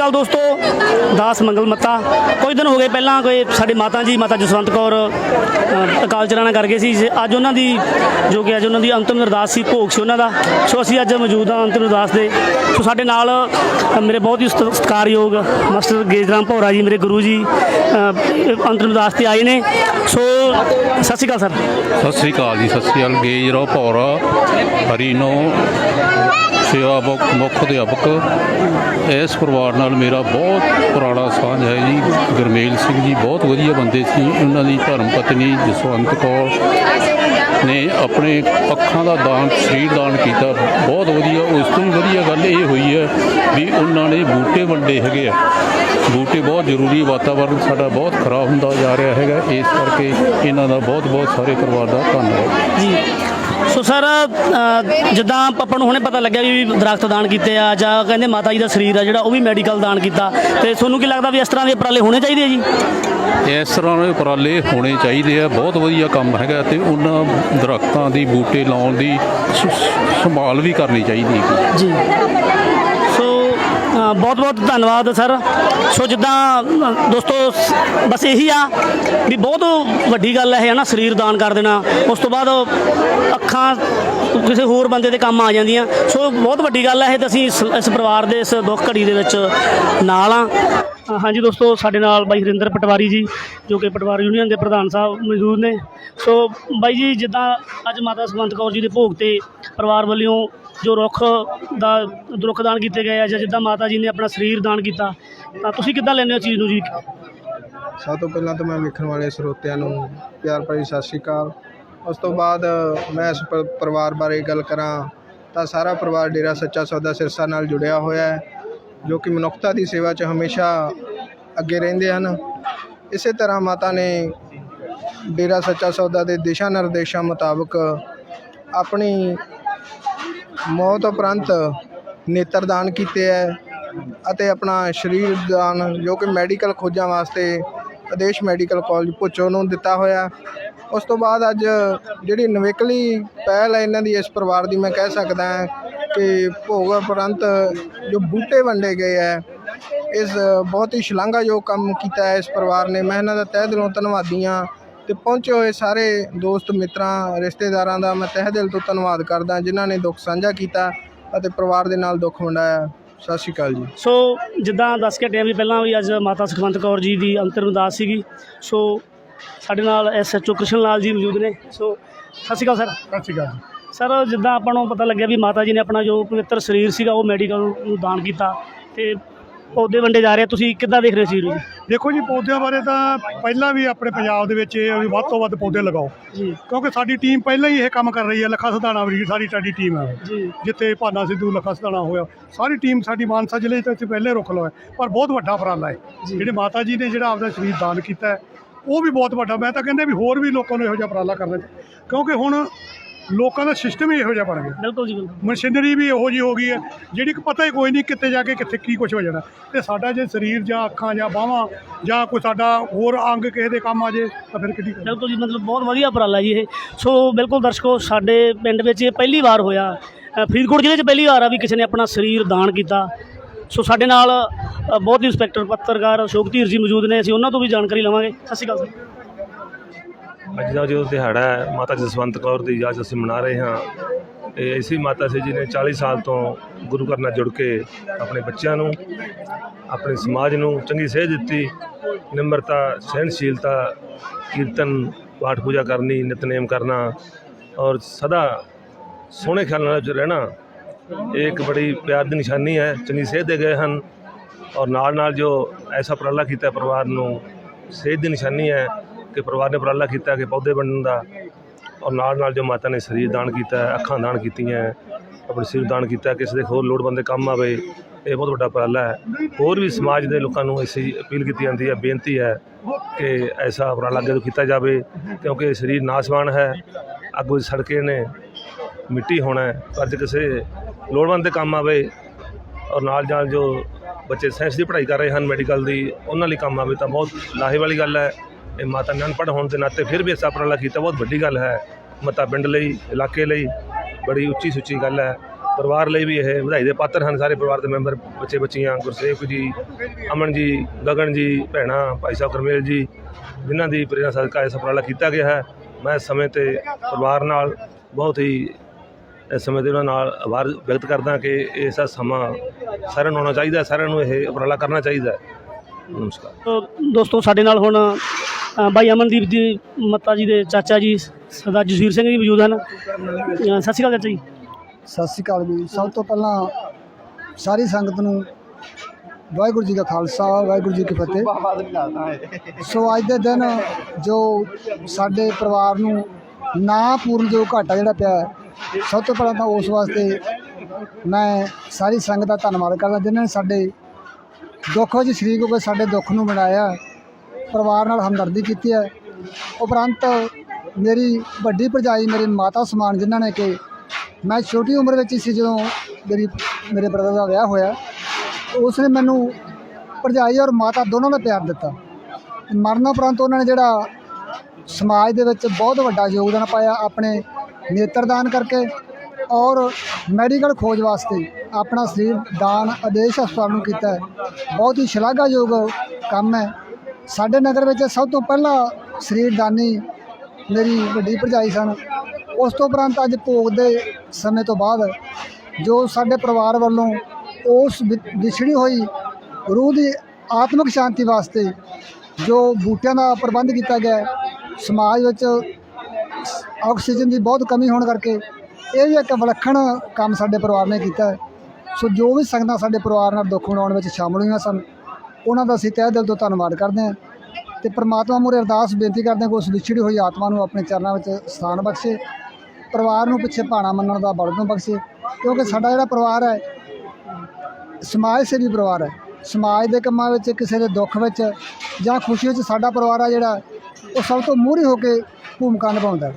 ਕੱਲ ਦੋਸਤੋ, ਦਾਸ ਮੰਗਲ ਮੱਤਾ। ਕੁਝ ਦਿਨ ਹੋ ਗਏ ਪਹਿਲਾਂ ਕੋਈ ਸਾਡੇ ਮਾਤਾ ਜੀ, ਮਾਤਾ ਜਸਵੰਤ ਕੌਰ ਅਕਾਲ ਚਲਾਣਾ ਕਰ ਗਏ ਸੀ। ਅੱਜ ਉਹਨਾਂ ਦੀ, ਜੋ ਕਿ ਅੱਜ ਉਹਨਾਂ ਦੀ ਅੰਤਿਮ ਅਰਦਾਸ ਸੀ, ਭੋਗ ਸੀ ਉਹਨਾਂ ਦਾ। ਸੋ ਅਸੀਂ ਅੱਜ ਮੌਜੂਦ ਹਾਂ ਅੰਤਿਮ ਅਰਦਾਸ ਦੇ। ਸੋ ਸਾਡੇ ਨਾਲ ਮੇਰੇ ਬਹੁਤ ਹੀ ਸਤਿਕਾਰਯੋਗ ਮਾਸਟਰ ਗੇਜਰਾਮ ਭੌਰਾ ਜੀ, ਮੇਰੇ ਗੁਰੂ ਜੀ ਅੰਤਮ ਅਰਦਾਸ ਤੇ ਆਏ ਨੇ। ਸੋ, ਸਤਿ ਸ਼੍ਰੀ ਅਕਾਲ, ਸਰ। ਸਤਿ ਸ੍ਰੀ ਅਕਾਲ ਜੀ, ਸਤਿ ਸ੍ਰੀ ਅਕਾਲ। ਗੇਜਰਾਮ ਭੌਰਾ ਹਰੀਨੋ ਸੇਵਾ ਮੁੱਖ ਅਧਿਆਪਕ, ਇਸ ਪਰਿਵਾਰ ਨਾਲ ਮੇਰਾ ਬਹੁਤ ਪੁਰਾਣਾ ਸਾਂਝ ਹੈ ਜੀ। ਗੁਰਮੇਲ ਸਿੰਘ ਜੀ ਬਹੁਤ ਵਧੀਆ ਬੰਦੇ ਸੀ। ਉਹਨਾਂ ਦੀ ਧਰਮ ਪਤਨੀ ਜਸਵੰਤ ਕੌਰ ਨੇ ਆਪਣੇ ਅੱਖਾਂ ਦਾ ਦਾਨ, ਸਰੀਰ ਦਾਨ ਕੀਤਾ। ਬਹੁਤ ਵਧੀਆ, ਉਸ ਤੋਂ ਵੀ ਵਧੀਆ ਗੱਲ ਇਹ ਹੋਈ ਹੈ ਵੀ ਉਹਨਾਂ ਨੇ ਬੂਟੇ ਵੰਡੇ ਹੈਗੇ ਆ। ਬੂਟੇ ਬਹੁਤ ਜ਼ਰੂਰੀ ਵਾਤਾਵਰਨ ਸਾਡਾ ਬਹੁਤ ਖਰਾਬ ਹੁੰਦਾ ਜਾ ਰਿਹਾ ਹੈਗਾ। ਇਸ ਕਰਕੇ ਇਹਨਾਂ ਦਾ ਬਹੁਤ ਬਹੁਤ ਸਾਰੇ ਪਰਿਵਾਰ ਦਾ ਧੰਨਵਾਦ। ਜੀ। ਸੋ ਸਰ ਜਿੱਦਾਂ ਆਪਾਂ ਨੂੰ ਹੁਣੇ ਪਤਾ ਲੱਗਿਆ ਵੀ ਦਰਖਤ ਦਾਨ ਕੀਤੇ ਆ ਜਾਂ ਕਹਿੰਦੇ ਮਾਤਾ ਜੀ ਦਾ ਸਰੀਰ ਆ ਜਿਹੜਾ ਉਹ ਵੀ ਮੈਡੀਕਲ ਦਾਨ ਕੀਤਾ। ਤੇ ਤੁਹਾਨੂੰ ਕੀ ਲੱਗਦਾ ਵੀ ਇਸ ਤਰ੍ਹਾਂ ਦੇ ਉਪਰਾਲੇ ਹੋਣੇ ਚਾਹੀਦੇ ਆ ਜੀ? ਇਸ ਤਰ੍ਹਾਂ ਦੇ ਉਪਰਾਲੇ ਹੋਣੇ ਚਾਹੀਦੇ ਆ। ਬਹੁਤ ਵਧੀਆ ਕੰਮ ਹੈਗਾ ਤੇ ਉਹਨਾਂ ਦਰਖਤਾਂ ਦੀ ਬੂਟੇ ਲਾਉਣ ਦੀ ਸੰਭਾਲ ਵੀ ਕਰਨੀ ਚਾਹੀਦੀ ਹੈ। ਜੀ। ਬਹੁਤ ਬਹੁਤ ਧੰਨਵਾਦ, ਸਰ। ਸੋ ਜਿੱਦਾਂ ਦੋਸਤੋ ਬਸ ਇਹੀ ਆ ਵੀ ਬਹੁਤ ਵੱਡੀ ਗੱਲ ਹੈ ਨਾ ਸਰੀਰ ਦਾਨ ਕਰ ਦੇਣਾ। ਉਸ ਤੋਂ ਬਾਅਦ ਅੱਖਾਂ ਕਿਸੇ ਹੋਰ ਬੰਦੇ ਦੇ ਕੰਮ ਆ ਜਾਂਦੀਆਂ। ਸੋ ਬਹੁਤ ਵੱਡੀ ਗੱਲ ਹੈ, ਇਹ ਤਾਂ ਅਸੀਂ ਇਸ ਇਸ ਪਰਿਵਾਰ ਦੇ, ਇਸ ਦੁੱਖ ਘੜੀ ਦੇ ਵਿੱਚ ਨਾਲ ਆ। ਹਾਂਜੀ ਦੋਸਤੋ, ਸਾਡੇ ਨਾਲ ਬਾਈ ਹਰਿੰਦਰ ਪਟਵਾਰੀ ਜੀ, ਜੋ ਕਿ ਪਟਵਾਰੀ ਯੂਨੀਅਨ ਦੇ ਪ੍ਰਧਾਨ ਸਾਹਿਬ ਮੌਜੂਦ ਨੇ। ਸੋ ਬਾਈ ਜੀ, ਜਿੱਦਾਂ ਅੱਜ ਮਾਤਾ ਸੁਖਵੰਤ ਕੌਰ ਜੀ ਦੇ ਭੋਗ ਤੇ ਪਰਿਵਾਰ ਵੱਲੋਂ ਜੋ ਰੁੱਖ ਦਾ, ਰੁੱਖ ਦਾਨ ਕੀਤੇ ਗਏ ਆ ਜਾਂ ਜਿੱਦਾਂ ਮਾਤਾ ਜੀ ਨੇ ਆਪਣਾ ਸਰੀਰ ਦਾਨ ਕੀਤਾ, ਤਾਂ ਤੁਸੀਂ ਕਿੱਦਾਂ ਲੈਂਦੇ ਹੋ ਚੀਜ਼ ਨੂੰ ਜੀ? ਸਭ ਤੋਂ ਪਹਿਲਾਂ ਤਾਂ ਮੈਂ ਵੇਖਣ ਵਾਲੇ ਸਰੋਤਿਆਂ ਨੂੰ ਪਿਆਰ ਭਰੀ ਸਤਿ ਸ਼੍ਰੀ ਅਕਾਲ। ਉਸ ਤੋਂ ਬਾਅਦ ਮੈਂ ਇਸ ਪਰਿਵਾਰ ਬਾਰੇ ਗੱਲ ਕਰਾਂ, ਤਾਂ ਸਾਰਾ ਪਰਿਵਾਰ ਡੇਰਾ ਸੱਚਾ ਸੌਦਾ ਸਿਰਸਾ ਨਾਲ ਜੁੜਿਆ ਹੋਇਆ ਹੈ, ਜੋ ਕਿ ਮਨੁੱਖਤਾ ਦੀ ਸੇਵਾ 'ਚ ਹਮੇਸ਼ਾ ਅੱਗੇ ਰਹਿੰਦੇ ਹਨ। ਇਸੇ ਤਰ੍ਹਾਂ ਮਾਤਾ ਨੇ ਡੇਰਾ ਸੱਚਾ ਸੌਦਾ ਦੇ ਦਿਸ਼ਾ ਨਿਰਦੇਸ਼ਾਂ ਮੁਤਾਬਕ ਆਪਣੀ ਮੌਤ ਉਪਰੰਤ ਨੇਤਰ ਦਾਨ ਕੀਤੇ ਹੈ ਅਤੇ ਆਪਣਾ ਸਰੀਰ ਦਾਨ ਜੋ ਕਿ ਮੈਡੀਕਲ ਖੋਜਾਂ ਵਾਸਤੇ ਆਦੇਸ਼ ਮੈਡੀਕਲ ਕਾਲਜ ਭੁੱਚੋ ਨੂੰ ਦਿੱਤਾ ਹੋਇਆ। ਉਸ ਤੋਂ ਬਾਅਦ ਅੱਜ ਜਿਹੜੀ ਨਵੇਕਲੀ ਪਹਿਲ ਹੈ ਇਹਨਾਂ ਦੀ ਇਸ ਪਰਿਵਾਰ ਦੀ ਮੈਂ ਕਹਿ ਸਕਦਾ ਹਾਂ ਕਿ ਭੋਗ ਉਪਰੰਤ ਜੋ ਬੂਟੇ ਵੰਡੇ ਗਏ ਹੈ ਇਸ ਬਹੁਤ ਹੀ ਸ਼ਲਾਘਾਯੋਗ ਕੰਮ ਕੀਤਾ ਹੈ ਇਸ ਪਰਿਵਾਰ ਨੇ। ਮੈਂ ਇਹਨਾਂ ਦਾ ਤਹਿ ਦਿਲੋਂ ਧੰਨਵਾਦੀ ਹਾਂ ਤੇ ਪਹੁੰਚੇ ਹੋਏ ਸਾਰੇ ਦੋਸਤ ਮਿੱਤਰਾਂ ਰਿਸ਼ਤੇਦਾਰਾਂ ਦਾ ਮੈਂ ਤਹਿ ਦਿਲ ਤੋਂ ਧੰਨਵਾਦ ਕਰਦਾ ਜਿਨ੍ਹਾਂ ਨੇ ਦੁੱਖ ਸਾਂਝਾ ਕੀਤਾ ਅਤੇ ਪਰਿਵਾਰ ਦੇ ਨਾਲ ਦੁੱਖ ਵੰਡਾਇਆ। ਸਤਿ ਸ਼੍ਰੀ ਅਕਾਲ ਜੀ। ਸੋ ਜਿੱਦਾਂ ਦੱਸ ਕੇ ਹਟਿਆ ਵੀ ਪਹਿਲਾਂ ਵੀ ਅੱਜ ਮਾਤਾ ਸੁਖਵੰਤ ਕੌਰ ਜੀ ਦੀ ਅੰਤਿਮ ਅਰਦਾਸ ਸੀਗੀ ਸੋ ਸਾਡੇ ਨਾਲ ਐਸਐਚਓ ਕ੍ਰਿਸ਼ਨ ਲਾਲ ਜੀ ਮੌਜੂਦ ਨੇ। ਸੋ ਸਤਿ ਸ਼੍ਰੀ ਅਕਾਲ ਸਰ। ਸਤਿ ਸ਼੍ਰੀ ਅਕਾਲ ਜੀ। ਸਰ ਜਿੱਦਾਂ ਆਪਾਂ ਨੂੰ ਪਤਾ ਲੱਗਿਆ ਵੀ ਮਾਤਾ ਜੀ ਨੇ ਆਪਣਾ ਜੋ ਪਵਿੱਤਰ ਸਰੀਰ ਸੀਗਾ ਉਹ ਮੈਡੀਕਲ ਨੂੰ ਦਾਨ ਕੀਤਾ ਤੇ ਪੌਦੇ ਵੰਡੇ ਜਾ ਰਹੇ ਆ। ਤੁਸੀਂ ਕਿੱਦਾਂ ਦੇਖ ਰਹੇ ਸੀ ਜੀ? ਦੇਖੋ ਜੀ ਪੌਦਿਆਂ ਬਾਰੇ ਤਾਂ ਪਹਿਲਾਂ ਵੀ ਆਪਣੇ ਪੰਜਾਬ ਦੇ ਵਿੱਚ ਇਹ ਆ ਵੀ ਵੱਧ ਤੋਂ ਵੱਧ ਪੌਦੇ ਲਗਾਓ। ਜੀ। ਕਿਉਂਕਿ ਸਾਡੀ ਟੀਮ ਪਹਿਲਾਂ ਹੀ ਇਹ ਕੰਮ ਕਰ ਰਹੀ ਹੈ ਲੱਖਾ ਸਧਾਣਾ ਵਰਗੀ ਸਾਰੀ ਸਾਡੀ ਟੀਮ ਹੈ। ਜੀ। ਜਿੱਥੇ ਭਾਨਾ ਸਿੱਧੂ ਲੱਖਾ ਸਧਾਣਾ ਹੋਇਆ। ਸਾਰੀ ਟੀਮ ਸਾਡੀ ਮਾਨਸਾ ਜ਼ਿਲ੍ਹੇ ਦੇ ਵਿੱਚ ਪਹਿਲੇ ਰੁੱਖ ਲਵਾਏ ਪਰ ਬਹੁਤ ਵੱਡਾ ਉਪਰਾਲਾ ਹੈ। ਜਿਹੜੇ ਮਾਤਾ ਜੀ ਨੇ ਜਿਹੜਾ ਆਪਦਾ ਸਰੀਰ ਦਾਨ ਕੀਤਾ ਹੈ ਉਹ ਵੀ ਬਹੁਤ ਵੱਡਾ। ਮੈਂ ਤਾਂ ਕਹਿੰਦਾ ਵੀ ਹੋਰ ਵੀ ਲੋਕਾਂ ਨੂੰ ਇਹੋ ਜਿਹਾ ਉਪਰਾਲਾ ਕਰਨਾ ਚਾਹੀਦਾ। ਕਿਉਂਕਿ ਹੁਣ ਲੋਕਾਂ ਦਾ ਸਿਸਟਮ ਹੀ ਇਹੋ ਜਿਹਾ ਬਣ ਗਿਆ। ਬਿਲਕੁਲ ਜੀ ਬਿਲਕੁਲ। ਮਸ਼ੀਨਰੀ ਵੀ ਇਹੋ ਜਿਹੀ ਹੋ ਗਈ ਹੈ ਜਿਹੜੀ ਕਿ ਪਤਾ ਹੀ ਕੋਈ ਨਹੀਂ ਕਿੱਥੇ ਜਾ ਕੇ ਕਿੱਥੇ ਕੀ ਕੁਝ ਹੋ ਜਾਣਾ। ਤੇ ਸਾਡਾ ਜੇ ਸਰੀਰ ਜਾਂ ਅੱਖਾਂ ਜਾਂ ਬਾਹਾਂ ਜਾਂ ਕੋਈ ਸਾਡਾ ਹੋਰ ਅੰਗ ਕਿਸੇ ਦੇ ਕੰਮ ਆ ਜੇ ਤਾਂ ਫਿਰ ਕਿੱਡੀ ਬਿਲਕੁਲ ਜੀ ਮਤਲਬ ਬਹੁਤ ਵਧੀਆ ਉਪਰਾਲਾ ਜੀ ਇਹ। ਸੋ ਬਿਲਕੁਲ ਦਰਸ਼ਕੋ ਸਾਡੇ ਪਿੰਡ ਵਿੱਚ ਇਹ ਪਹਿਲੀ ਵਾਰ ਹੋਇਆ। ਫਰੀਦਕੋਟ ਜ਼ਿਲ੍ਹੇ 'ਚ ਪਹਿਲੀ ਵਾਰ ਆ ਵੀ ਕਿਸੇ ਨੇ ਆਪਣਾ ਸਰੀਰ ਦਾਨ ਕੀਤਾ। ਸੋ ਸਾਡੇ ਨਾਲ ਬਹੁਤ ਹੀ ਇੰਸਪੈਕਟਰ ਪੱਤਰਕਾਰ ਅਸ਼ੋਕ ਧੀਰ ਜੀ ਮੌਜੂਦ ਨੇ ਅਸੀਂ ਉਹਨਾਂ ਤੋਂ ਵੀ ਜਾਣਕਾਰੀ ਲਵਾਂਗੇ। ਸਤਿ ਸ਼੍ਰੀ ਅਕਾਲ ਸਰ। ਅੱਜ ਦਾ ਜੋ ਦਿਹਾੜਾ ਹੈ, ਮਾਤਾ ਜਸਵੰਤ ਕੌਰ ਦੀ ਯਾਦ ਅਸੀਂ ਮਨਾ ਰਹੇ ਹਾਂ। ਇਹ ਇਸੀ ਮਾਤਾ ਸੀ ਜੀ ਨੇ 40 ਸਾਲ ਤੋਂ ਗੁਰੂ ਘਰ ਨਾਲ ਜੁੜ ਕੇ ਆਪਣੇ ਬੱਚਿਆਂ ਨੂੰ, ਆਪਣੇ ਸਮਾਜ ਨੂੰ ਚੰਗੀ ਸੇਧ ਦਿੱਤੀ। ਨਿਮਰਤਾ, ਸਹਿਣਸ਼ੀਲਤਾ, ਕੀਰਤਨ, ਪਾਠ ਪੂਜਾ ਕਰਨੀ, ਨਿਤਨੇਮ ਕਰਨਾ ਔਰ ਸਦਾ ਸੋਹਣੇ ਖਿਆਲ ਨਾਲ ਰਹਿਣਾ, ਇਹ ਇੱਕ ਬੜੀ ਪਿਆਰ ਦੀ ਨਿਸ਼ਾਨੀ ਹੈ। ਚੰਗੀ ਸੇਧ ਦੇ ਗਏ ਹਨ ਔਰ ਨਾਲ ਨਾਲ ਜੋ ਐਸਾ ਉਪਰਾਲਾ ਕੀਤਾ ਪਰਿਵਾਰ ਨੂੰ, ਸੇਧ ਦੀ ਨਿਸ਼ਾਨੀ ਹੈ। ਕਿ ਪਰਿਵਾਰ ਨੇ ਉਪਰਾਲਾ ਕੀਤਾ ਕਿ ਪੌਦੇ ਵੰਡਣ ਦਾ ਔਰ ਨਾਲ ਨਾਲ ਜੋ ਮਾਤਾ ਨੇ ਸਰੀਰ ਦਾਨ ਕੀਤਾ ਹੈ, ਅੱਖਾਂ ਦਾਨ ਕੀਤੀਆਂ ਆਪਣੇ ਸਰੀਰ ਦਾਨ ਕੀਤਾ ਕਿਸੇ ਦੇ ਹੋਰ ਲੋੜਵੰਦ ਦੇ ਕੰਮ ਆਵੇ ਇਹ ਬਹੁਤ ਵੱਡਾ ਉਪਰਾਲਾ ਹੈ। ਹੋਰ ਵੀ ਸਮਾਜ ਦੇ ਲੋਕਾਂ ਨੂੰ ਐਸੀ ਅਪੀਲ ਕੀਤੀ ਜਾਂਦੀ ਹੈ ਬੇਨਤੀ ਹੈ ਕਿ ਐਸਾ ਉਪਰਾਲਾ ਅੱਗੇ ਤੋਂ ਕੀਤਾ ਜਾਵੇ ਕਿਉਂਕਿ ਸਰੀਰ ਨਾਸਵਾਨ ਹੈ ਅੱਗੋਂ ਸੜਕੇ ਨੇ ਮਿੱਟੀ ਹੋਣਾ ਹੈ ਪਰ ਜੇ ਕਿਸੇ ਲੋੜਵੰਦ ਦੇ ਕੰਮ ਆਵੇ ਔਰ ਨਾਲ ਨਾਲ ਜੋ ਬੱਚੇ ਸਾਇੰਸ ਦੀ ਪੜ੍ਹਾਈ ਕਰ ਰਹੇ ਹਨ ਮੈਡੀਕਲ ਦੀ ਉਹਨਾਂ ਲਈ ਕੰਮ ਆਵੇ ਤਾਂ ਬਹੁਤ ਲਾਹੇ ਵਾਲੀ ਗੱਲ ਹੈ। ਇਹ ਮਾਤਾ ਨੇ ਅਨਪੜ੍ਹ ਹੋਣ ਦੇ ਨਾਤੇ ਫਿਰ ਵੀ ਇਸ ਉਪਰਾਲਾ ਕੀਤਾ, ਬਹੁਤ ਵੱਡੀ ਗੱਲ ਹੈ। ਮਤਾ ਪਿੰਡ ਲਈ, ਇਲਾਕੇ ਲਈ ਬੜੀ ਉੱਚੀ ਸੁੱਚੀ ਗੱਲ ਹੈ। ਪਰਿਵਾਰ ਲਈ ਵੀ ਇਹ ਵਧਾਈ ਦੇ ਪਾਤਰ ਹਨ ਸਾਰੇ ਪਰਿਵਾਰ ਦੇ ਮੈਂਬਰ, ਬੱਚੇ ਬੱਚੀਆਂ, ਗੁਰਸੇਵਕ ਜੀ, ਅਮਨ ਜੀ, ਗਗਨ ਜੀ, ਭੈਣਾਂ, ਭਾਈ ਸਾਹਿਬ ਕਰਮੇਲ ਜੀ, ਜਿਨ੍ਹਾਂ ਦੀ ਪ੍ਰੇਰਣਾ ਸਦਕਾ ਇਹ ਉਪਰਾਲਾ ਕੀਤਾ ਗਿਆ ਹੈ। ਮੈਂ ਇਸ ਸਮੇਂ ਤੇ ਪਰਿਵਾਰ ਨਾਲ ਬਹੁਤ ਹੀ ਇਸ ਸਮੇਂ ਦੇ ਉਹਨਾਂ ਨਾਲ ਆਭਾਰ ਵਿਅਕਤ ਕਰਦਾ ਕਿ ਐਸਾ ਸਮਾਂ ਸਾਰਿਆਂ ਨੂੰ ਆਉਣਾ ਚਾਹੀਦਾ, ਸਾਰਿਆਂ ਨੂੰ ਇਹ ਉਪਰਾਲਾ ਕਰਨਾ ਚਾਹੀਦਾ ਨਮਸਕਾਰ। ਦੋਸਤੋ, ਸਾਡੇ ਨਾਲ ਹੁਣ ਅ, ਬਾਈ ਅਮਨਦੀਪ ਜੀ ਮੱਤਾ ਜੀ ਦੇ ਚਾਚਾ ਜੀ ਸਰਦਾਰ ਜਸਵੀਰ ਸਿੰਘ ਜੀ ਮੌਜੂਦ ਹਨ। ਅ, ਸਤਿ ਸ਼੍ਰੀ ਅਕਾਲ ਚਾਚਾ ਜੀ। ਸਤਿ ਸ਼੍ਰੀ ਅਕਾਲ ਜੀ। ਸਭ ਤੋਂ ਪਹਿਲਾਂ ਸਾਰੀ ਸੰਗਤ ਨੂੰ ਵਾਹਿਗੁਰੂ ਜੀ ਕਾ ਖਾਲਸਾ ਵਾਹਿਗੁਰੂ ਜੀ ਕੀ ਫਤਿਹ। ਸੋ ਅੱਜ ਦੇ ਦਿਨ ਜੋ ਸਾਡੇ ਪਰਿਵਾਰ ਨੂੰ ਨਾ ਪੂਰਨ ਜੋ ਘਾਟਾ ਜਿਹੜਾ ਪਿਆ ਹੈ, ਸਭ ਤੋਂ ਪਹਿਲਾਂ ਤਾਂ ਉਸ ਵਾਸਤੇ ਮੈਂ ਸਾਰੀ ਸੰਗਤ ਦਾ ਧੰਨਵਾਦ ਕਰਦਾ ਜਿਨ੍ਹਾਂ ਨੇ ਸਾਡੇ ਦੁੱਖ ਵਿੱਚ ਸ਼ਰੀਕ ਹੋ ਕੇ ਸਾਡੇ ਦੁੱਖ ਨੂੰ ਬਣਾਇਆ ਪਰਿਵਾਰ ਨਾਲ ਹਮਦਰਦੀ ਕੀਤੀ ਹੈ। ਉਪਰੰਤ ਮੇਰੀ ਵੱਡੀ ਭਰਜਾਈ, ਮੇਰੇ ਮਾਤਾ ਸਮਾਨ ਜਿਨ੍ਹਾਂ ਨੇ ਕਿ ਮੈਂ ਛੋਟੀ ਉਮਰ ਵਿੱਚ ਹੀ ਸੀ ਜਦੋਂ ਮੇਰੀ, ਮੇਰੇ ਬ੍ਰਦਰ ਦਾ ਵਿਆਹ ਹੋਇਆ। ਉਸ ਨੇ ਮੈਨੂੰ ਭਰਜਾਈ ਔਰ ਮਾਤਾ ਦੋਨੋਂ ਦਾ ਪਿਆਰ ਦਿੱਤਾ। ਮਰਨ ਉਪਰੰਤ ਉਹਨਾਂ ਨੇ ਜਿਹੜਾ ਸਮਾਜ ਦੇ ਵਿੱਚ ਬਹੁਤ ਵੱਡਾ ਯੋਗਦਾਨ ਪਾਇਆ ਆਪਣੇ ਨੇਤਰਦਾਨ ਕਰਕੇ ਔਰ ਮੈਡੀਕਲ ਖੋਜ ਵਾਸਤੇ ਆਪਣਾ ਸਰੀਰ ਦਾਨ, ਆਦੇਸ਼ ਹਸਪਤਾਲ ਨੂੰ ਕੀਤਾ ਬਹੁਤ ਹੀ ਸ਼ਲਾਘਾਯੋਗ ਕੰਮ ਹੈ। ਸਾਡੇ ਨਗਰ ਵਿੱਚ ਸਭ ਤੋਂ ਪਹਿਲਾਂ ਸਰੀਰਦਾਨੀ ਮੇਰੀ ਵੱਡੀ ਭਰਜਾਈ ਸਨ। ਉਸ ਤੋਂ ਉਪਰੰਤ ਅੱਜ ਭੋਗ ਦੇ ਸਮੇਂ ਤੋਂ ਬਾਅਦ ਜੋ ਸਾਡੇ ਪਰਿਵਾਰ ਵੱਲੋਂ ਉਸ ਵਿ- ਵਿਛੜੀ ਹੋਈ ਰੂਹ ਦੀ ਆਤਮਿਕ ਸ਼ਾਂਤੀ ਵਾਸਤੇ ਜੋ ਬੂਟਿਆਂ ਦਾ ਪ੍ਰਬੰਧ ਕੀਤਾ ਗਿਆ, ਸਮਾਜ ਵਿੱਚ ਆਕਸੀਜਨ ਦੀ ਬਹੁਤ ਕਮੀ ਹੋਣ ਕਰਕੇ ਇਹ ਵੀ ਇੱਕ ਵਿਲੱਖਣ ਕੰਮ ਸਾਡੇ ਪਰਿਵਾਰ ਨੇ ਕੀਤਾ। ਸੋ ਜੋ ਵੀ ਸੰਗਤਾਂ ਸਾਡੇ ਪਰਿਵਾਰ ਨਾਲ ਦੁੱਖ ਮਨਾਉਣ ਵਿੱਚ ਸ਼ਾਮਲ ਹੋਈਆਂ ਸਨ ਉਹਨਾਂ ਦਾ ਅਸੀਂ ਤਹਿ ਦਿਲ ਤੋਂ ਧੰਨਵਾਦ ਕਰਦੇ ਹਾਂ ਤੇ ਪ੍ਰਮਾਤਮਾ ਮੂਹਰੇ ਅਰਦਾਸ ਬੇਨਤੀ ਕਰਦੇ ਹਾਂ ਕਿ ਉਸ ਵਿਛੜੀ ਹੋਈ ਆਤਮਾ ਨੂੰ ਆਪਣੇ ਚਰਨਾਂ ਵਿੱਚ ਸਥਾਨ ਬਖਸ਼ੇ, ਪਰਿਵਾਰ ਨੂੰ ਪਿੱਛੇ ਭਾਣਾ ਮੰਨਣ ਦਾ ਬਲ ਨੂੰ ਬਖਸ਼ੇ, ਕਿਉਂਕਿ ਸਾਡਾ ਜਿਹੜਾ ਪਰਿਵਾਰ ਹੈ, ਸਮਾਜ ਸੇਵੀ ਪਰਿਵਾਰ ਹੈ, ਸਮਾਜ ਦੇ ਕੰਮਾਂ ਵਿੱਚ, ਕਿਸੇ ਦੇ ਦੁੱਖ ਵਿੱਚ ਜਾਂ ਖੁਸ਼ੀ ਵਿੱਚ ਸਾਡਾ ਪਰਿਵਾਰ ਆ ਜਿਹੜਾ, ਉਹ ਸਭ ਤੋਂ ਮੂਹਰੇ ਹੋ ਕੇ ਭੂਮਿਕਾ ਨਿਭਾਉਂਦਾ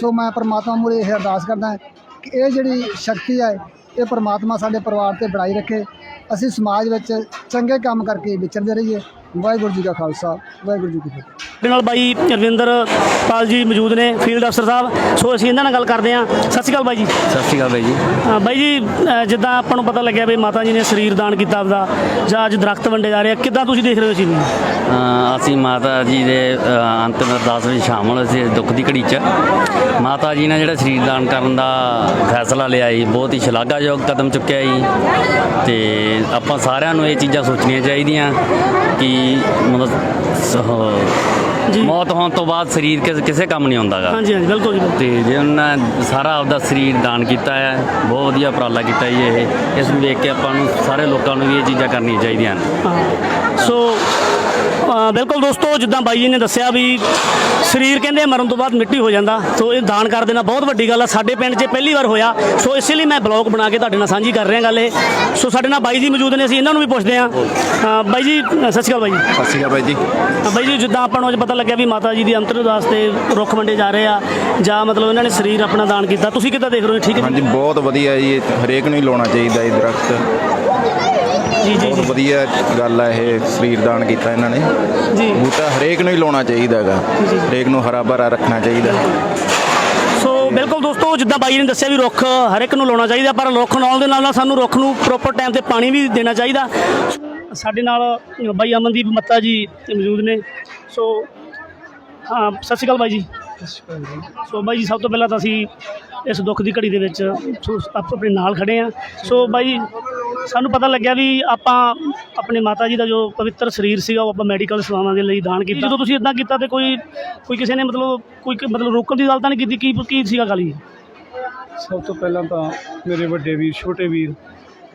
ਸੋ ਮੈਂ ਪਰਮਾਤਮਾ ਮੂਹਰੇ ਇਹ ਅਰਦਾਸ ਕਰਦਾ ਕਿ ਇਹ ਜਿਹੜੀ ਸ਼ਕਤੀ ਹੈ, ਇਹ ਪਰਮਾਤਮਾ ਸਾਡੇ ਪਰਿਵਾਰ ਤੇ ਬਣਾਈ ਰੱਖੇ ਅਸੀਂ ਸਮਾਜ ਵਿੱਚ ਚੰਗੇ ਕੰਮ ਕਰਕੇ ਵਿਚਰਦੇ ਰਹੀਏ। ਵਾਹਿਗੁਰੂ ਜੀ ਕਾ ਖਾਲਸਾ ਵਾਹਿਗੁਰੂ ਜੀ ਕੀ ਫਤਿਹ। ਸਾਡੇ ਨਾਲ ਬਾਈ ਰਵਿੰਦਰ ਪਾਲ ਜੀ ਮੌਜੂਦ ਨੇ ਫੀਲਡ ਅਫਸਰ ਸਾਹਿਬ। ਸੋ ਅਸੀਂ ਇਹਨਾਂ ਨਾਲ ਗੱਲ ਕਰਦੇ ਹਾਂ। ਸਤਿ ਸ਼੍ਰੀ ਅਕਾਲ ਬਾਈ ਜੀ। ਸਤਿ ਸ਼੍ਰੀ ਅਕਾਲ ਬਾਈ ਜੀ। ਅ, ਬਾਈ ਜੀ ਅ, ਜਿੱਦਾਂ ਆਪਾਂ ਨੂੰ ਪਤਾ ਲੱਗਿਆ ਵੀ ਮਾਤਾ ਜੀ ਨੇ ਸਰੀਰ ਦਾਨ ਕੀਤਾ ਆਪਦਾ ਜਾਂ ਅੱਜ ਦਰਖਤ ਵੰਡੇ ਜਾ ਰਹੇ ਆ ਕਿੱਦਾਂ ਤੁਸੀਂ ਦੇਖ ਰਹੇ ਹੋ ਇਸ ਚੀਜ਼ ਨੂੰ? ਅ, ਅਸੀਂ ਮਾਤਾ ਜੀ ਦੇ ਅ, ਅੰਤਿਮ ਅਰਦਾਸ ਵਿੱਚ ਸ਼ਾਮਲ ਹੋਏ ਸੀ ਇਸ ਦੁੱਖ ਦੀ ਘੜੀ 'ਚ। ਮਾਤਾ ਜੀ ਨੇ ਜਿਹੜਾ ਸਰੀਰ ਦਾਨ ਕਰਨ ਦਾ ਫੈਸਲਾ ਲਿਆ ਜੀ ਬਹੁਤ ਹੀ ਸ਼ਲਾਘਾਯੋਗ ਕਦਮ ਚੁੱਕਿਆ ਜੀ। ਤੇ ਆਪਾਂ ਸਾਰਿਆਂ ਨੂੰ ਇਹ ਚੀਜ਼ਾਂ ਸੋਚਣੀਆਂ ਚਾਹੀਦੀਆਂ। ਕਿ ਮਤਲਬ ਸ- ਜੀ। ਮੌਤ ਹੋਣ ਤੋਂ ਬਾਅਦ ਸਰੀਰ ਕਿਸ- ਕਿਸੇ ਕੰਮ ਨਹੀਂ ਆਉਂਦਾਗਾ ਹਾਂਜੀ ਹਾਂਜੀ ਬਿਲਕੁਲ ਜੀ ਬਿਲਕੁਲ। ਤੇ ਜੇ ਉਹਨਾਂ ਨੇ ਸਾਰਾ ਆਪਦਾ ਸਰੀਰ ਦਾਨ ਕੀਤਾ ਹੈ ਬਹੁਤ ਵਧੀਆ ਉਪਰਾਲਾ ਕੀਤਾ ਜੀ ਇਹ ਇਸ ਨੂੰ ਵੇਖ ਕੇ ਆਪਾਂ ਨੂੰ ਸਾਰੇ ਲੋਕਾਂ ਨੂੰ ਵੀ ਇਹ ਚੀਜ਼ਾਂ ਕਰਨੀਆਂ ਚਾਹੀਦੀਆਂ ਹਨ ਹਾਂ ਸੋ ਬਿਲਕੁਲ ਦੋਸਤੋ ਜਿੱਦਾਂ ਬਾਈ ਜੀ ਨੇ ਦੱਸਿਆ ਵੀ ਸਰੀਰ ਕਹਿੰਦੇ ਮਰਨ ਤੋਂ ਬਾਅਦ ਮਿੱਟੀ ਹੋ ਜਾਂਦਾ ਸੋ ਇਹ ਦਾਨ ਕਰ ਦੇਣਾ ਬਹੁਤ ਵੱਡੀ ਗੱਲ ਆ। ਸਾਡੇ ਪਿੰਡ 'ਚ ਪਹਿਲੀ ਵਾਰ ਹੋਇਆ ਸੋ ਇਸੇ ਲਈ ਮੈਂ ਬਲੌਗ ਬਣਾ ਕੇ ਤੁਹਾਡੇ ਨਾਲ ਸਾਂਝੀ ਕਰ ਰਿਹਾ ਗੱਲ ਇਹ। ਸੋ ਸਾਡੇ ਨਾਲ ਬਾਈ ਜੀ ਮੌਜੂਦ ਨੇ ਅਸੀਂ ਇਹਨਾਂ ਨੂੰ ਵੀ ਪੁੱਛਦੇ ਅ, ਬਾਈ ਜੀ ਸਤਿ ਸ਼੍ਰੀ ਅਕਾਲ ਬਾਈ ਜੀ। ਸਤਿ ਸ਼੍ਰੀ ਅਕਾਲ ਬਾਈ ਜੀ। ਬਾਈ ਜੀ ਜਿੱਦਾਂ ਆਪਾਂ ਨੂੰ ਅੱਜ ਪਤਾ ਲੱਗਿਆ ਵੀ ਮਾਤਾ ਜੀ ਦੀ ਅੰਤਰ ਅਰਦਾਸ ਤੇ ਰੁੱਖ ਵੰਡੇ ਜਾ ਰਹੇ ਆ ਜਾਂ ਮਤਲਬ ਇਹਨਾਂ ਨੇ ਸਰੀਰ ਆਪਣਾ ਦਾਨ ਕੀਤਾ। ਤੁਸੀਂ ਕਿੱਦਾਂ ਦੇਖ ਰਹੇ ਹੋ? ਠੀਕ ਹੈ ਹਾਂਜੀ ਬਹੁਤ ਵਧੀਆ ਜੀ ਇਹ ਹਰੇਕ ਨੂੰ ਹੀ ਲਾਉਣਾ ਚਾਹੀਦਾ ਇਹ ਦਰਖਤ। ਜੀ ਜੀ ਬਹੁਤ ਵਧੀਆ ਗੱਲ ਹੈ ਇਹ ਸਰੀਰ ਦਾਨ ਕੀਤਾ ਇਹਨਾਂ ਨੇ। ਜੀ। ਬੂਟਾ ਹਰੇਕ ਨੂੰ ਹੀ ਲਾਉਣਾ ਚਾਹੀਦਾ ਹੈਗਾ। ਹਰੇਕ ਨੂੰ ਹਰਾ ਭਰਾ ਰੱਖਣਾ ਚਾਹੀਦਾ। ਸੋ ਬਿਲਕੁਲ ਦੋਸਤੋ ਜਿੱਦਾਂ ਬਾਈ ਨੇ ਦੱਸਿਆ ਵੀ ਰੁੱਖ ਹਰ ਇੱਕ ਨੂੰ ਲਾਉਣਾ ਚਾਹੀਦਾ ਪਰ ਰੁੱਖ ਲਾਉਣ ਦੇ ਨਾਲ ਨਾਲ ਸਾਨੂੰ ਰੁੱਖ ਨੂੰ ਪ੍ਰੋਪਰ ਟਾਈਮ ਤੇ ਪਾਣੀ ਵੀ ਦੇਣਾ ਚਾਹੀਦਾ। ਸਾਡੇ ਨਾਲ ਬਾਈ ਅਮਨਦੀਪ ਮੱਤਾ ਜੀ ਮੌਜੂਦ ਨੇ। ਸੋ ਹਾਂ ਸਤਿ ਸ਼੍ਰੀ ਅਕਾਲ ਬਾਈ ਜੀ। ਸੋ ਬਾਈ ਜੀ ਸਭ ਤੋਂ ਪਹਿਲਾਂ ਤਾਂ ਅਸੀਂ ਇਸ ਦੁੱਖ ਦੀ ਘੜੀ ਦੇ ਵਿੱਚ ਸੋ ਆਪ ਆਪਣੇ ਨਾਲ ਖੜੇ ਆ ਸੋ ਬਾਈ ਸਾਨੂੰ ਪਤਾ ਲੱਗਿਆ ਵੀ ਆਪਾਂ ਆਪਣੇ ਮਾਤਾ ਜੀ ਦਾ ਜੋ ਪਵਿੱਤਰ ਸਰੀਰ ਸੀਗਾ, ਉਹ ਆਪਾਂ ਮੈਡੀਕਲ ਸੇਵਾਵਾਂ ਦੇ ਲਈ ਦਾਨ ਕੀਤਾ। ਜਦੋਂ ਤੁਸੀਂ ਇਦਾਂ ਕੀਤਾ ਤੇ ਕੋਈ ਕੋਈ ਕਿਸੇ ਨੇ ਮਤਲਬ, ਕੋਈ ਮਤਲਬ ਰੋਕਣ ਦੀ ਗੱਲ ਤਾਂ ਨਹੀਂ ਕੀਤੀ? ਕੀ ਕੀ ਸੀਗਾ ਗੱਲ ਜੀ ਸਭ ਤੋਂ ਪਹਿਲਾਂ ਤਾਂ ਮੇਰੇ ਵੱਡੇ ਵੀਰ, ਛੋਟੇ ਵੀਰ,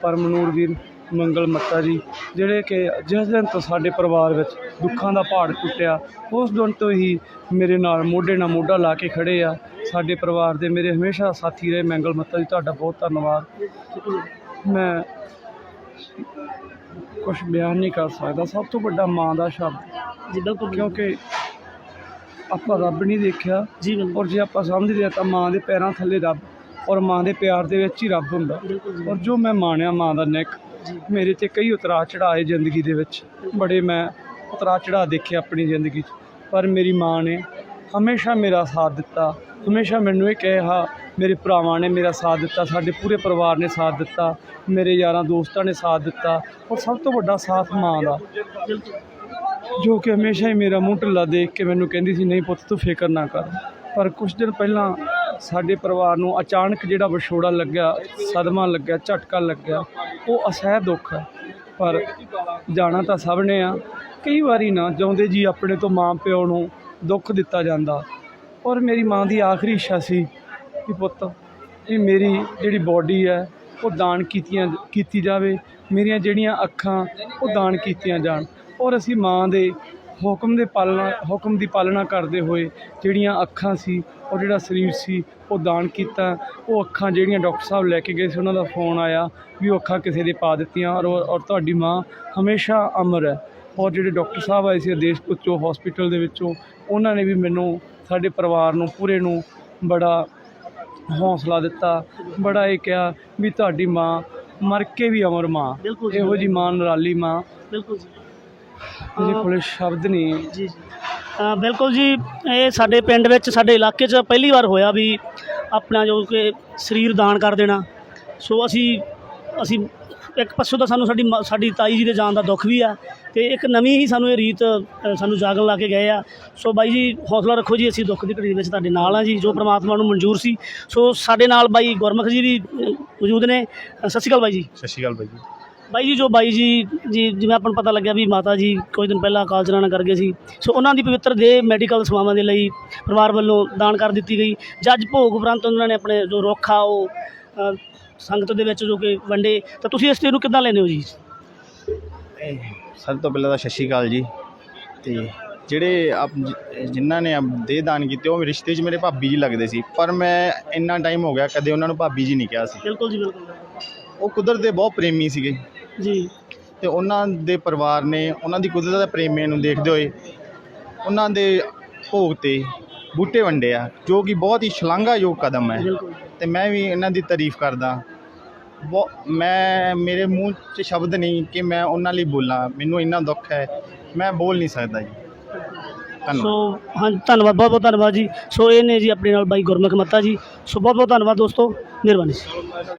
ਪਰਮਨੂਰ ਵੀਰ, ਮੰਗਲ ਮੱਤਾ ਜੀ, ਜਿਹੜੇ ਕਿ ਜਿਸ ਦਿਨ ਤੋਂ ਸਾਡੇ ਪਰਿਵਾਰ ਵਿੱਚ ਦੁੱਖਾਂ ਦਾ ਪਹਾੜ ਟੁੱਟਿਆ, ਉਸ ਦਿਨ ਤੋਂ ਹੀ ਮੇਰੇ ਨਾਲ ਮੋਢੇ ਨਾਲ ਮੋਢਾ ਲਾ ਕੇ ਖੜੇ ਆ। ਸਾਡੇ ਪਰਿਵਾਰ ਦੇ ਮੇਰੇ ਹਮੇਸ਼ਾ ਸਾਥੀ ਰਹੇ ਮੰਗਲ ਮੱਤਾ ਜੀ, ਤੁਹਾਡਾ ਬਹੁਤ ਧੰਨਵਾਦ। ਮੈਂ ਕੁਝ ਬਿਆਨ ਨਹੀਂ ਕਰ ਸਕਦਾ। ਸਭ ਤੋਂ ਵੱਡਾ ਮਾਂ ਦਾ ਸ਼ਬਦ। ਜੀ ਬਿਲਕੁਲ ਕਿਉਂਕਿ ਆਪਾਂ ਰੱਬ ਨਹੀਂ ਦੇਖਿਆ। ਜੀ ਔਰ ਜੇ ਆਪਾਂ ਸਮਝਦੇ ਹਾਂ ਤਾਂ ਮਾਂ ਦੇ ਪੈਰਾਂ ਥੱਲੇ ਰੱਬ ਔਰ ਮਾਂ ਦੇ ਪਿਆਰ ਦੇ ਵਿੱਚ ਹੀ ਰੱਬ ਹੁੰਦਾ। ਔਰ ਜੋ ਮੈਂ ਮਾਣਿਆ ਮਾਂ ਦਾ ਨਿੱਕ ਮੇਰੇ ਤੇ ਕਈ ਉਤਰਾਅ ਚੜਾਏ ਜ਼ਿੰਦਗੀ ਦੇ ਵਿੱਚ। ਬੜੇ ਮੈਂ ਉਤਰਾਅ ਚੜਾ ਦੇਖੇ ਆਪਣੀ ਜ਼ਿੰਦਗੀ 'ਚ। ਪਰ ਮੇਰੀ ਮਾਂ ਨੇ ਹਮੇਸ਼ਾ ਮੇਰਾ ਸਾਥ ਦਿੱਤਾ। ਹਮੇਸ਼ਾ ਮੈਨੂੰ ਇਹ ਕਿਹਾ ਮੇਰੇ ਭਰਾਵਾਂ ਨੇ ਮੇਰਾ ਸਾਥ ਦਿੱਤਾ, ਸਾਡੇ ਪੂਰੇ ਪਰਿਵਾਰ ਨੇ ਸਾਥ ਦਿੱਤਾ, ਮੇਰੇ ਯਾਰਾਂ ਦੋਸਤਾਂ ਨੇ ਸਾਥ ਦਿੱਤਾ, ਔਰ ਸਭ ਤੋਂ ਵੱਡਾ ਸਾਥ ਮਾਂ ਦਾ, ਜੋ ਕਿ ਹਮੇਸ਼ਾ ਹੀ ਮੇਰਾ ਮੂੰਹ ਢਿੱਲਾ ਦੇਖ ਕੇ ਮੈਨੂੰ ਕਹਿੰਦੀ ਸੀ, ਨਹੀਂ ਪੁੱਤ, ਤੂੰ ਫਿਕਰ ਨਾ ਕਰ। ਪਰ ਕੁਝ ਦਿਨ ਪਹਿਲਾਂ ਸਾਡੇ ਪਰਿਵਾਰ ਨੂੰ ਅਚਾਨਕ ਜਿਹੜਾ ਵਿਛੋੜਾ ਲੱਗਿਆ, ਸਦਮਾ ਲੱਗਿਆ, ਝਟਕਾ ਲੱਗਿਆ, ਉਹ ਅਸਹਿ ਦੁੱਖ ਹੈ। ਪਰ ਜਾਣਾ ਤਾਂ ਸਭ ਨੇ ਆ, ਕਈ ਵਾਰੀ ਨਾ ਜਿਉਂਦੇ ਜੀ ਆਪਣੇ ਤੋਂ ਮਾਂ ਪਿਓ ਨੂੰ ਦੁੱਖ ਦਿੱਤਾ ਜਾਂਦਾ। ਔਰ ਮੇਰੀ ਮਾਂ ਦੀ ਆਖਰੀ ਇੱਛਾ ਸੀ ਕਿ ਪੁੱਤ, ਇਹ ਮੇਰੀ ਜਿਹੜੀ ਬਾਡੀ ਹੈ, ਉਹ ਦਾਨ ਕੀਤੀਆਂ, ਕੀਤੀ ਜਾਵੇ। ਮੇਰੀਆਂ ਜਿਹੜੀਆਂ ਅੱਖਾਂ, ਉਹ ਦਾਨ ਕੀਤੀਆਂ ਜਾਣ। ਔਰ ਅਸੀਂ ਮਾਂ ਦੇ ਹੁਕਮ ਦੇ ਪਾਲਣਾ, ਹੁਕਮ ਦੀ ਪਾਲਣਾ ਕਰਦੇ ਹੋਏ ਜਿਹੜੀਆਂ ਅੱਖਾਂ ਸੀ ਔਰ ਜਿਹੜਾ ਸਰੀਰ ਸੀ, ਉਹ ਦਾਨ ਕੀਤਾ। ਉਹ ਅੱਖਾਂ ਜਿਹੜੀਆਂ ਡਾਕਟਰ ਸਾਹਿਬ ਲੈ ਕੇ ਗਏ ਸੀ, ਉਹਨਾਂ ਦਾ ਫੋਨ ਆਇਆ ਵੀ ਉਹ ਅੱਖਾਂ ਕਿਸੇ ਦੇ ਪਾ ਦਿੱਤੀਆਂ ਔਰ ਔਰ ਤੁਹਾਡੀ ਮਾਂ ਹਮੇਸ਼ਾ ਅਮਰ ਹੈ। ਔਰ ਜਿਹੜੇ ਡਾਕਟਰ ਸਾਹਿਬ ਆਏ ਸੀ ਦੇਸ਼ ਪੁੱਛੋ ਹਸਪੀਟਲ ਦੇ ਵਿੱਚੋਂ, ਉਹਨਾਂ ਨੇ ਵੀ ਮੈਨੂੰ, ਸਾਡੇ ਪਰਿਵਾਰ ਨੂੰ, ਪੂਰੇ ਨੂੰ ਬੜਾ ਹੌਸਲਾ ਦਿੱਤਾ ਬੜਾ ਇਹ ਕਿਹਾ ਵੀ ਤੁਹਾਡੀ ਮਾਂ ਮਰ ਕੇ ਵੀ ਅਮਰ ਮਾਂ ਜੀ। ਇਹੋ ਜੀ ਮਾਂ ਨਰਾਲੀ ਮਾਂ। ਬਿਲਕੁਲ ਜੀ। ਮੇਰੇ ਕੋਲੇ ਸ਼ਬਦ ਨਹੀਂ ਜੀ ਜੀ। ਬਿਲਕੁਲ ਜੀ ਇਹ ਸਾਡੇ ਪਿੰਡ ਵਿੱਚ ਸਾਡੇ ਇਲਾਕੇ 'ਚ ਪਹਿਲੀ ਵਾਰ ਹੋਇਆ ਵੀ ਆਪਣਾ ਜੋ ਕਿ ਸਰੀਰ ਦਾਨ ਕਰ ਦੇਣਾ। ਸੋ ਅਸੀਂ ਅਸੀਂ ਇੱਕ ਪਾਸੋਂ ਤਾਂ ਸਾਨੂੰ ਸਾਡੀ ਮ- ਸਾਡੀ ਤਾਈ ਜੀ ਦੇ ਜਾਣ ਦਾ ਦੁੱਖ ਵੀ ਆ ਤੇ ਇੱਕ ਨਵੀਂ ਹੀ ਸਾਨੂੰ ਇਹ ਰੀਤ ਅ, ਸਾਨੂੰ ਜਾਗਣ ਲਾ ਕੇ ਗਏ ਆ। ਸੋ ਬਾਈ ਜੀ ਹੌਸਲਾ ਰੱਖੋ ਜੀ ਅਸੀਂ ਦੁੱਖ ਦੀ ਘੜੀ ਵਿੱਚ ਤੁਹਾਡੇ ਨਾਲ ਆ ਜੀ ਜੋ ਪ੍ਰਮਾਤਮਾ ਨੂੰ ਮਨਜ਼ੂਰ ਸੀ। ਸੋ ਸਾਡੇ ਨਾਲ ਬਾਈ ਗੁਰਮੁਖ ਜੀ ਵੀ ਅ, ਮੌਜੂਦ ਨੇ। ਅ, ਸਤਿ ਸ਼੍ਰੀ ਅਕਾਲ ਬਾਈ ਜੀ। ਸਤਿ ਸ਼੍ਰੀ ਅਕਾਲ ਬਾਈ ਜੀ। ਬਾਈ ਜੀ ਜੋ ਬਾਈ ਜੀ ਜੀ ਜਿਵੇਂ ਆਪਾਂ ਨੂੰ ਪਤਾ ਲੱਗਿਆ ਵੀ ਮਾਤਾ ਜੀ ਕੁਝ ਦਿਨ ਪਹਿਲਾਂ ਅਕਾਲ ਚਲਾਣਾ ਕਰ ਗਏ ਸੀ। ਸੋ ਉਹਨਾਂ ਦੀ ਪਵਿੱਤਰ ਦੇਹ ਮੈਡੀਕਲ ਸੇਵਾਵਾਂ ਦੇ ਲਈ ਪਰਿਵਾਰ ਵੱਲੋਂ ਦਾਨ ਕਰ ਦਿੱਤੀ ਗਈ। ਜੱਜ ਭੋਗ ਉਪਰੰਤ ਉਹਨਾਂ ਨੇ ਆਪਣੇ ਜੋ ਰੁੱਖ ਆ ਉਹ ਸੰਗਤ ਦੇ ਵਿੱਚ ਜੋ ਕਿ ਵੰਡੇ ਤਾਂ ਤੁਸੀਂ ਇਸ ਚੀਜ਼ ਨੂੰ ਕਿੱਦਾਂ ਲੈਂਦੇ ਹੋ ਜੀ? ਇਹ ਸਭ ਤੋਂ ਪਹਿਲਾਂ ਤਾਂ ਸਤਿ ਸ਼੍ਰੀ ਅਕਾਲ ਜੀ। ਤੇ ਜਿਹੜੇ ਆਪ ਜਿਨ੍ਹਾਂ ਨੇ ਆਪ ਦੇਹ ਦਾਨ ਕੀਤੇ ਉਹ ਰਿਸ਼ਤੇ 'ਚ ਮੇਰੇ ਭਾਬੀ ਜੀ ਲੱਗਦੇ ਸੀ। ਪਰ ਮੈਂ ਇੰਨਾ ਟਾਈਮ ਹੋ ਗਿਆ ਕਦੇ ਉਹਨਾਂ ਨੂੰ ਭਾਬੀ ਜੀ ਨਹੀਂ ਕਿਹਾ ਸੀ। ਬਿਲਕੁਲ ਜੀ ਬਿਲਕੁਲ। ਉਹ ਕੁਦਰਤ ਦੇ ਬਹੁਤ ਪ੍ਰੇਮੀ ਸੀਗੇ। ਜੀ। ਤੇ ਉਹਨਾਂ ਦੇ ਪਰਿਵਾਰ ਨੇ ਉਹਨਾਂ ਦੀ ਕੁਦਰਤ ਦੇ ਪ੍ਰੇਮੀ ਨੂੰ ਦੇਖਦੇ ਹੋਏ ਉਹਨਾਂ ਦੇ ਭੋਗ ਤੇ ਬੂਟੇ ਵੰਡੇ ਆ ਜੋ ਕਿ ਬਹੁਤ ਹੀ ਸ਼ਲਾਘਾਯੋਗ ਕਦਮ ਹੈ। ਬਿਲਕੁਲ। ਤੇ ਮੈਂ ਵੀ ਇਹਨਾਂ ਦੀ ਤਾਰੀਫ ਕਰਦਾ। ਬਹੁਤ ਮੈਂ, ਮੇਰੇ ਮੂੰਹ 'ਚ ਸ਼ਬਦ ਨਹੀਂ ਕਿ ਮੈਂ ਉਹਨਾਂ ਲਈ ਬੋਲਾਂ। ਮੈਨੂੰ ਇੰਨਾ ਦੁੱਖ ਹੈ, ਮੈਂ ਬੋਲ ਨਹੀਂ ਸਕਦਾ ਜੀ। ਸੋ, ਹਾਂ, ਧੰਨਵਾਦ, ਬਹੁਤ ਬਹੁਤ ਧੰਨਵਾਦ ਜੀ। ਸੋ, ਇਹ ਨੇ ਜੀ ਆਪਣੇ ਨਾਲ ਬਾਈ ਗੁਰਮੁਖ ਮੱਤਾ ਜੀ। ਸੋ, ਬਹੁਤ ਬਹੁਤ ਧੰਨਵਾਦ ਦੋਸਤੋ, ਮਿਹਰਬਾਨੀ।